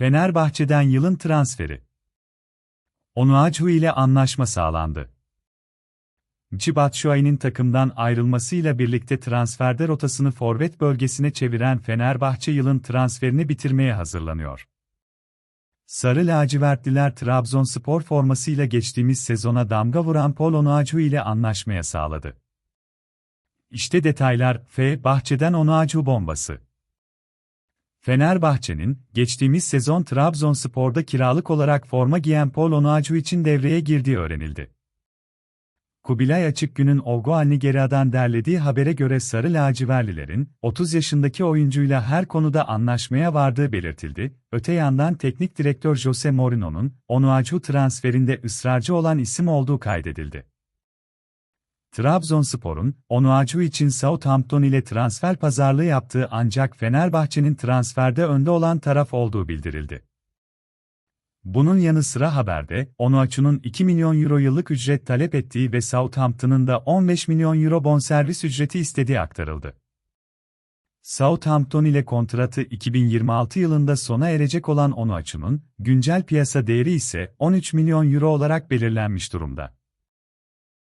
Fenerbahçe'den yılın transferi. Onuachu ile anlaşma sağlandı. Michy Batshuayi'nin takımdan ayrılmasıyla birlikte transferde rotasını forvet bölgesine çeviren Fenerbahçe yılın transferini bitirmeye hazırlanıyor. Sarı lacivertliler Trabzonspor formasıyla geçtiğimiz sezona damga vuran Paul Onuachu ile anlaşmaya sağladı. İşte detaylar, F. Bahçeden Onuachu bombası. Fenerbahçe'nin, geçtiğimiz sezon Trabzonspor'da kiralık olarak forma giyen Paul Onuachu için devreye girdiği öğrenildi. Kubilay Açıkgün'ün Olgu Alnigeria'dan derlediği habere göre Sarı Laciverlilerin, 30 yaşındaki oyuncuyla her konuda anlaşmaya vardığı belirtildi. Öte yandan teknik direktör Jose Mourinho'nun, Onuachu transferinde ısrarcı olan isim olduğu kaydedildi. Trabzonspor'un, Onuachu için Southampton ile transfer pazarlığı yaptığı ancak Fenerbahçe'nin transferde önde olan taraf olduğu bildirildi. Bunun yanı sıra haberde, Onuachu'nun 2 milyon euro yıllık ücret talep ettiği ve Southampton'ın da 15 milyon euro bonservis ücreti istediği aktarıldı. Southampton ile kontratı 2026 yılında sona erecek olan Onuachu'nun, güncel piyasa değeri ise 13 milyon euro olarak belirlenmiş durumda.